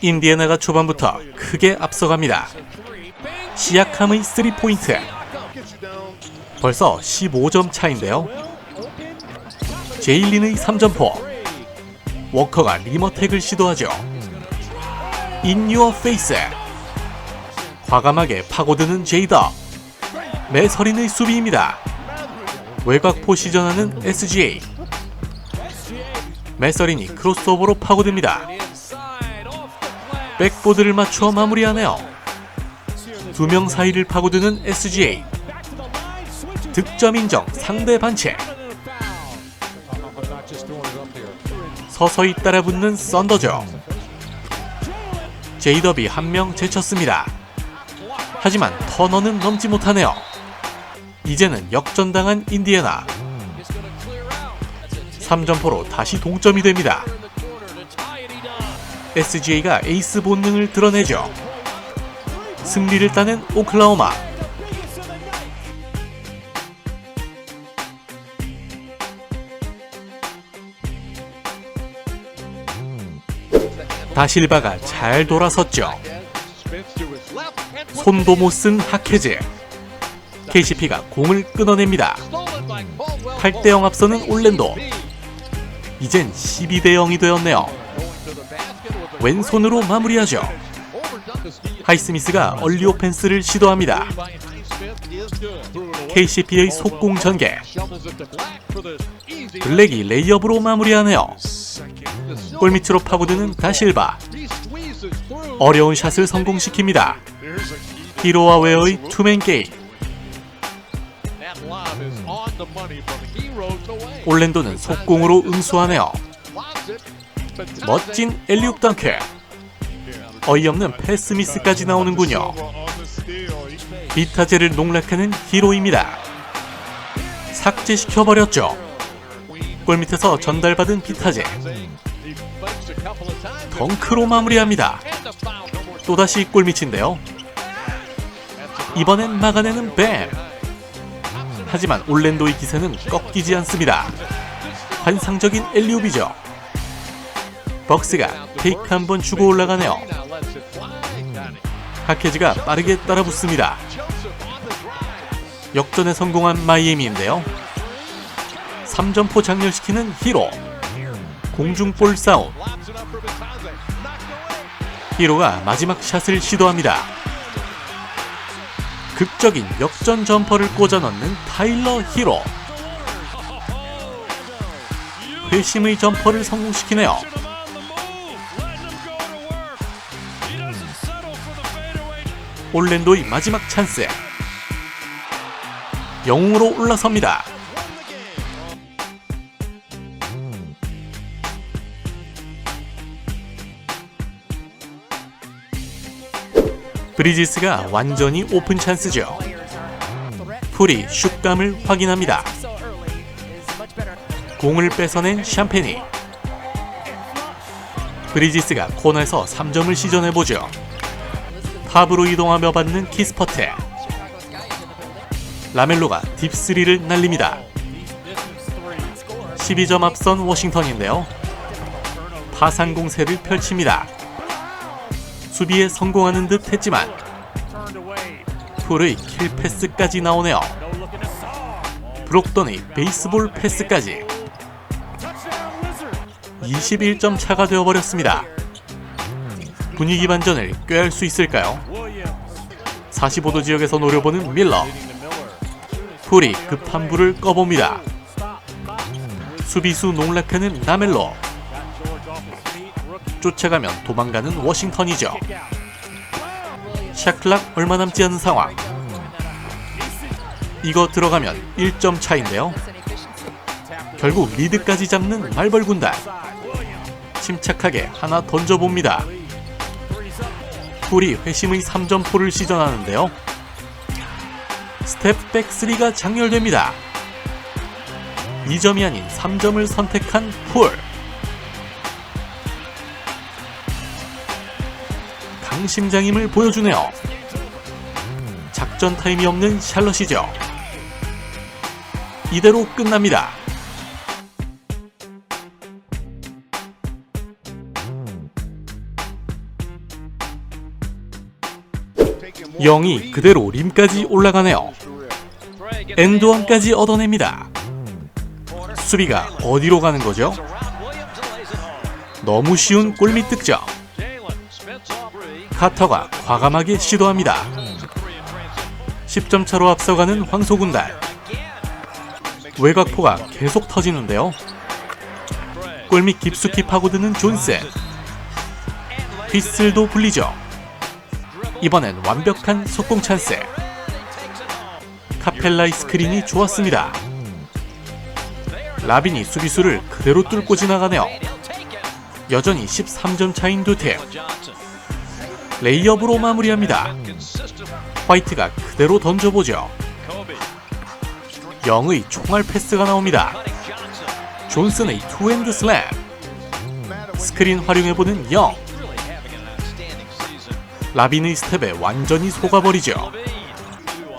인디애나가 초반부터 크게 앞서갑니다. 시약함의 3포인트. 벌써 15점 차인데요. 제일린의 3점포. 워커가 리머텍을 시도하죠. Your face. 과감하게 파고드는 제이더. 매서린의 수비입니다. 외곽포 시전하는 SGA. 매서린이 크로스오버로 파고듭니다. 백보드를 맞춰 마무리하네요. 두 명 사이를 파고드는 SGA. 득점 인정 상대 반칙. 서서히 따라붙는 썬더죠. 제이더비 한 명 제쳤습니다. 하지만 터너는 넘지 못하네요. 이제는 역전당한 인디애나. 3점포로 다시 동점이 됩니다. SGA가 에이스 본능을 드러내죠. 승리를 따낸 오클라호마. 다실바가 잘 돌아섰죠. 손도 못 쓴 하케즈. KCP가 공을 끊어냅니다. 8대0 앞서는 올랜도. 이젠 12대 0이 되었네요. 왼손으로 마무리하죠. 하이스미스가 얼리 오펜스를 시도합니다. KCP의 속공 전개. 블랙이 레이업으로 마무리하네요. 골밑으로 파고드는 다실바. 어려운 샷을 성공시킵니다. 히로와 웨어의 투맨 게임. 올랜도는 속공으로 응수하네요. 멋진 엘리웁 덩크. 어이없는 패스 미스까지 나오는군요. 비타제를 농락하는 히로입니다. 삭제시켜버렸죠. 골밑에서 전달받은 비타제. 덩크로 마무리합니다. 또다시 골밑인데요. 이번엔 막아내는 뱀. 하지만 올랜도의 기세는 꺾이지 않습니다. 환상적인 엘리웁이죠. 벅스가 테이크 한 번 주고 올라가네요. 하케즈가 빠르게 따라붙습니다. 역전에 성공한 마이애미인데요. 3점포 장렬시키는 히로. 공중볼 싸움. 히로가 마지막 샷을 시도합니다. 극적인 역전 점퍼를 꽂아 넣는 타일러 히로. 회심의 점퍼를 성공시키네요. 올랜도의 마지막 찬스. 영웅으로 올라섭니다. 브리지스가 완전히 오픈 찬스죠. 풀이 슛감을 확인합니다. 공을 뺏어낸 샴페니. 브리지스가 코너에서 3점을 시전해보죠. 탑으로 이동하며 받는 키스퍼트. 라멜로가 딥3를 날립니다. 12점 앞선 워싱턴인데요. 파상 공세를 펼칩니다. 수비에 성공하는 듯 했지만 풀의 킬 패스까지 나오네요. 브록던의 베이스볼 패스까지 21점 차가 되어버렸습니다. 분위기 반전을 꾀할 수 있을까요? 45도 지역에서 노려보는 밀러 풀이 급한 불을 꺼봅니다. 수비수 농락하는 라멜로 쫓아가면 도망가는 워싱턴이죠. 샤클락 얼마 남지 않은 상황. 이거 들어가면 1점 차인데요. 결국 리드까지 잡는 말벌 군단. 침착하게 하나 던져봅니다. 풀이 회심의 3점포를 시전하는데요. 스텝백 3가 장렬됩니다. 2점이 아닌 3점을 선택한 풀. 강심장임을 보여주네요. 작전 타임이 없는 샬럿이죠. 이대로 끝납니다. 영이 그대로 림까지 올라가네요. 엔드원까지 얻어냅니다. 수비가 어디로 가는 거죠? 너무 쉬운 골밑 득점. 카터가 과감하게 시도합니다. 10점 차로 앞서가는 황소군단. 외곽포가 계속 터지는데요. 골밑 깊숙이 파고드는 존슨. 휘슬도 불리죠. 이번엔 완벽한 속공 찬스. 카펠라의 스크린이 좋았습니다. 라빈이 수비수를 그대로 뚫고 지나가네요. 여전히 13점 차인 두 팀. 레이업으로 마무리합니다. 화이트가 그대로 던져보죠. 영의 총알 패스가 나옵니다. 존슨의 투핸드 슬램. 스크린 활용해보는 영. 라빈의 스텝에 완전히 속아버리죠.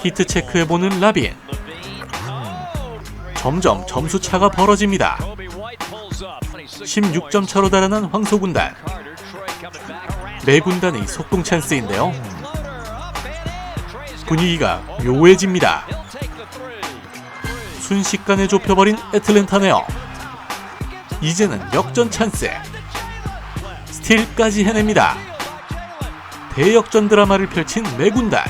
히트 체크해보는 라빈. 점점 점수 차가 벌어집니다. 16점 차로 달아난 황소군단. 네 군단의 속공 찬스인데요. 분위기가 묘해집니다. 순식간에 좁혀버린 애틀랜타네요. 이제는 역전 찬스. 스틸까지 해냅니다. 대역전 드라마를 펼친 네 군단.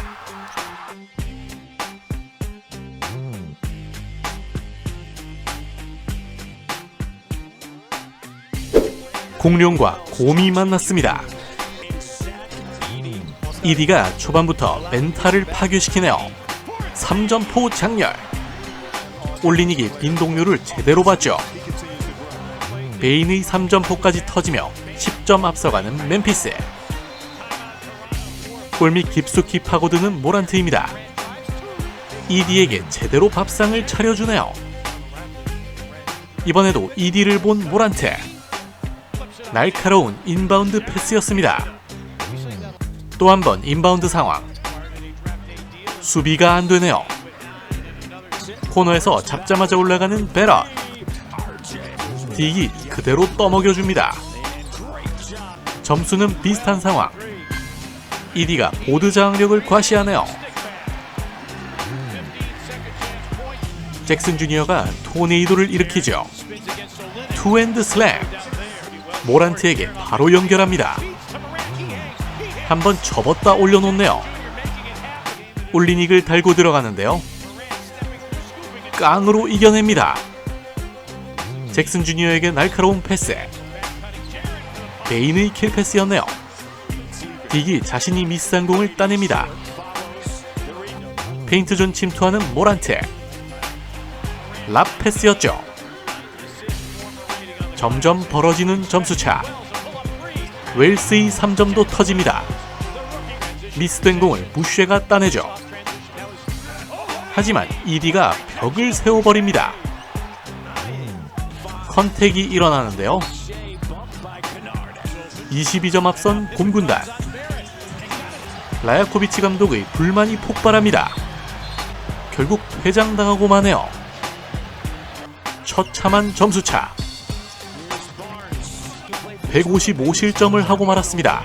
공룡과 곰이 만났습니다. 이디가 초반부터 멘탈을 파괴시키네요. 3점포 장렬. 올리닉이 빈 동료를 제대로 봤죠. 베인의 3점포까지 터지며 10점 앞서가는 멤피스. 골밑 깊숙이 파고드는 모란트입니다. 이디에게 제대로 밥상을 차려주네요. 이번에도 이디를 본 모란트. 날카로운 인바운드 패스였습니다. 또 한 번 인바운드 상황. 수비가 안 되네요. 코너에서 잡자마자 올라가는 베럿. 딕이 그대로 떠먹여줍니다. 점수는 비슷한 상황. 이디가 보드 저항력을 과시하네요. 잭슨 주니어가 토네이도를 일으키죠. 투핸드 슬램. 모란트에게 바로 연결합니다. 한번 접었다 올려놓네요. 올리닉을 달고 들어가는데요. 깡으로 이겨냅니다. 잭슨 주니어에게 날카로운 패스. 베인의 킬 패스였네요. 딕이 자신이 미스한 공을 따냅니다. 페인트존 침투하는 모란트. 랍 패스였죠. 점점 벌어지는 점수차. 웰스의 3점도 터집니다. 미스된 공을 부쉐가 따내죠. 하지만 이디가 벽을 세워버립니다. 컨택이 일어나는데요. 22점 앞선 곰군단. 라야코비치 감독의 불만이 폭발합니다. 결국 퇴장당하고 마네요. 처참한 점수차. 155실점을 하고 말았습니다.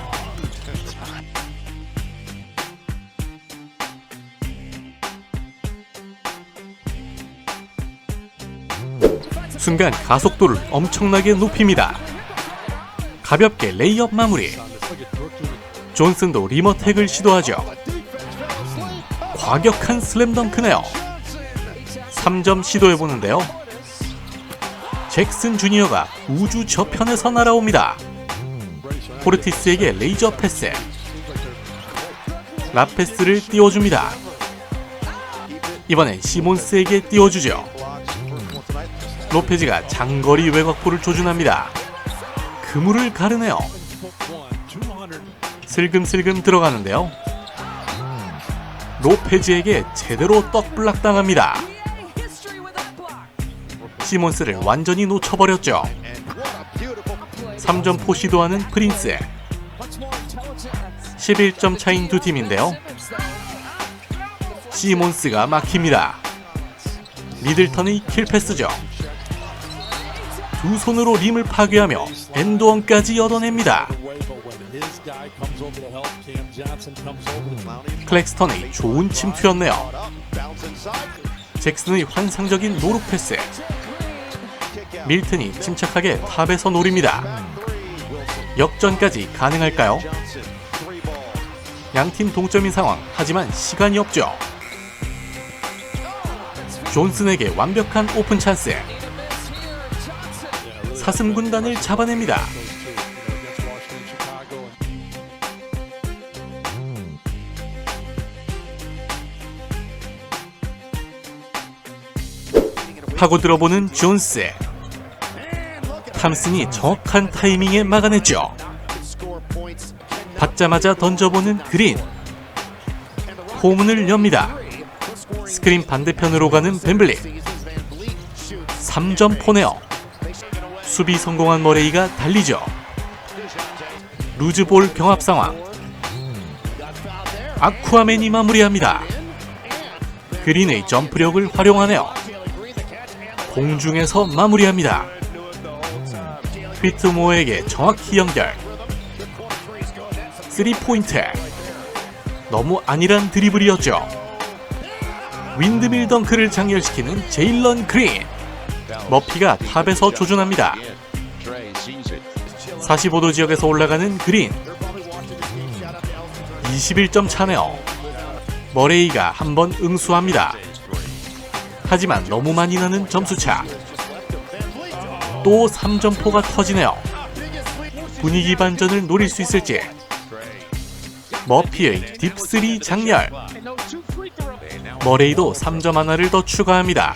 순간 가속도를 엄청나게 높입니다. 가볍게 레이업 마무리. 존슨도 리머택을 시도하죠. 과격한 슬램덩크네요. 3점 시도해보는데요. 잭슨 주니어가 우주 저편에서 날아옵니다. 포르티스에게 레이저 패스. 라페스를 띄워줍니다. 이번엔 시몬스에게 띄워주죠. 로페즈가 장거리 외곽포를 조준합니다. 그물을 가르네요. 슬금슬금 들어가는데요. 로페즈에게 제대로 떡블락 당합니다. 시몬스를 완전히 놓쳐버렸죠. 3점 포 시도하는 프린스. 11점 차인 두 팀인데요. 시몬스가 막힙니다. 미들턴의 킬패스죠. 두 손으로 림을 파괴하며 엔드원까지 얻어냅니다. 클렉스턴의 좋은 침투였네요. 잭슨의 환상적인 노루 패스. 밀튼이 침착하게 탑에서 노립니다. 역전까지 가능할까요? 양팀 동점인 상황, 하지만 시간이 없죠. 존슨에게 완벽한 오픈 찬스. 사슴 군단을 잡아냅니다. 파고 들어보는 존스. 탐슨이 정확한 타이밍에 막아냈죠. 받자마자 던져보는 그린. 호문을 엽니다. 스크린 반대편으로 가는 벤블리. 3점 포네어. 수비 성공한 머레이가 달리죠. 루즈볼 경합 상황. 아쿠아맨이 마무리합니다. 그린의 점프력을 활용하네요. 공중에서 마무리합니다. 휘트모어에게 정확히 연결. 3포인트. 너무 안일한 드리블이었죠. 윈드밀 덩크를 장렬시키는 제일런 그린. 머피가 탑에서 조준합니다. 45도 지역에서 올라가는 그린. 21점 차네요. 머레이가 한번 응수합니다. 하지만 너무 많이 나는 점수차. 또 3점포가 터지네요. 분위기 반전을 노릴 수 있을지. 머피의 딥3 장렬. 머레이도 3점 하나를 더 추가합니다.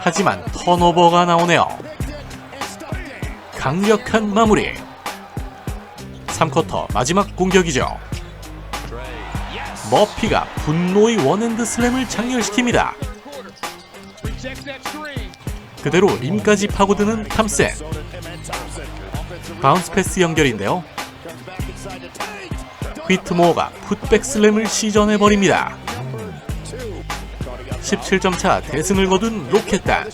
하지만 턴오버가 나오네요. 강력한 마무리. 3쿼터 마지막 공격이죠. 머피가 분노의 원핸드 슬램을 장렬시킵니다. 그대로 림까지 파고드는 탐센. 바운스 패스 연결인데요. 휘트모어가 풋백 슬램을 시전해버립니다. 17점 차 대승을 거둔 로켓단.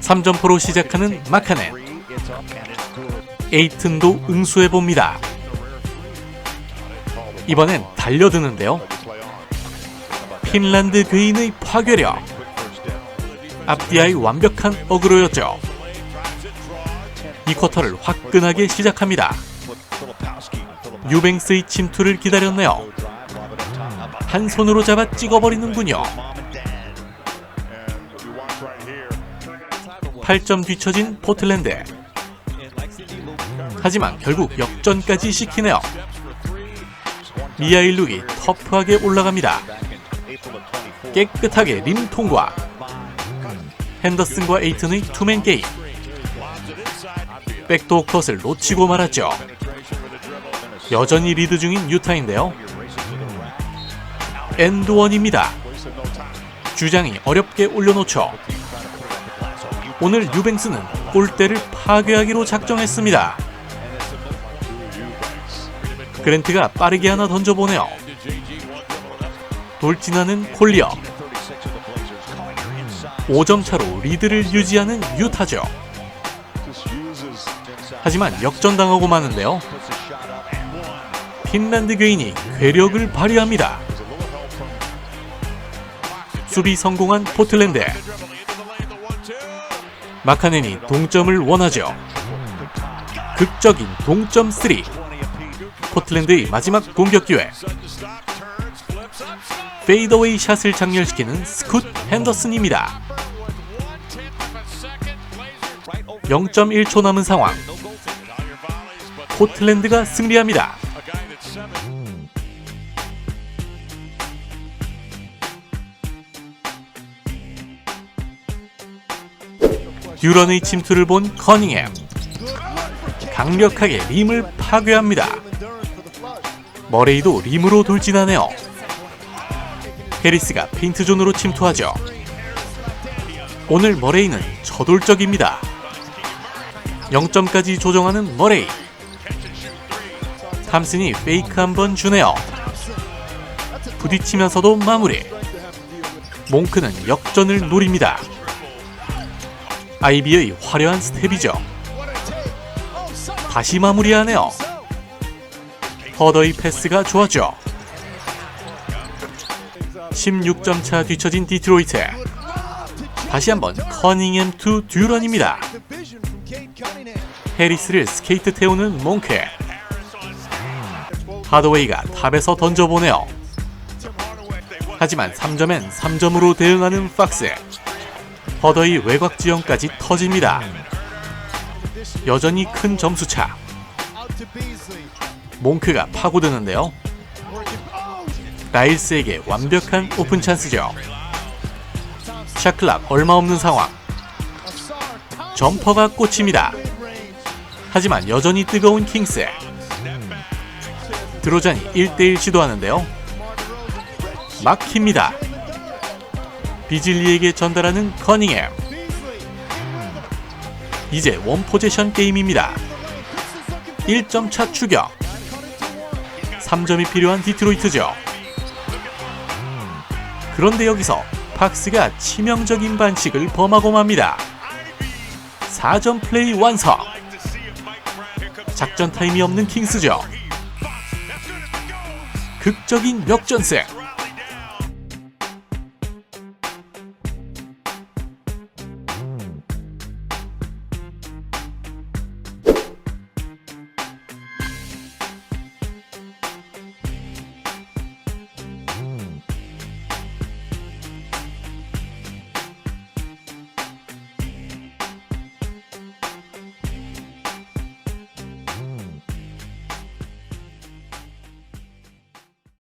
삼점포로 시작하는 마카넨. 에이튼도 응수해봅니다. 이번엔 달려드는데요. 핀란드 괴인의 파괴력. 앞디아의 완벽한 어그로였죠. 이 쿼터를 화끈하게 시작합니다. 유뱅스의 침투를 기다렸네요. 한 손으로 잡아 찍어버리는군요. 8점 뒤처진 포틀랜드. 하지만 결국 역전까지 시키네요. 미아일룩이 터프하게 올라갑니다. 깨끗하게 림 통과. 핸더슨과 에이튼의 투맨 게임. 백도어 컷을 놓치고 말았죠. 여전히 리드 중인 유타인데요. 엔드원입니다. 주장이 어렵게 올려놓죠. 오늘 유뱅스는 골대를 파괴하기로 작정했습니다. 그랜트가 빠르게 하나 던져보네요. 돌진하는 콜리어. 5점 차로 리드를 유지하는 유타죠. 하지만 역전당하고 마는데요. 핀란드 괴인이 괴력을 발휘합니다. 수비 성공한 포틀랜드. 마카넨이 동점을 원하죠. 극적인 동점 3. 포틀랜드의 마지막 공격 기회. 페이더웨이 샷을 장렬시키는 스콧 핸더슨입니다. 0.1초 남은 상황. 포틀랜드가 승리합니다. 듀런의 침투를 본 커닝햄. 강력하게 림을 파괴합니다. 머레이도 림으로 돌진하네요. 해리스가 페인트존으로 침투하죠. 오늘 머레이는 저돌적입니다. 0점까지 조정하는 머레이. 탐슨이 페이크 한번 주네요. 부딪히면서도 마무리. 몽크는 역전을 노립니다. 아이비의 화려한 스텝이죠. 다시 마무리하네요. 허더의 패스가 좋았죠. 16점 차 뒤처진 디트로이트. 다시 한번 커닝햄 투 듀런입니다. 해리스를 스케이트 태우는 몽크. 하더웨이가 탑에서 던져보네요. 하지만 3점엔 3점으로 대응하는 박스. 허더의 외곽 지형까지 터집니다. 여전히 큰 점수차. 몽크가 파고드는데요. 나일스에게 완벽한 오픈 찬스죠. 샤클락 얼마 없는 상황. 점퍼가 꽂힙니다. 하지만 여전히 뜨거운 킹스. 드로잔이 1대1 시도하는데요. 막힙니다. 비질리에게 전달하는 커닝햄. 이제 원 포제션 게임입니다. 1점 차 추격. 3점이 필요한 디트로이트죠. 그런데 여기서 박스가 치명적인 반칙을 범하고 맙니다. 4점 플레이 완성. 작전 타임이 없는 킹스죠. 극적인 역전승.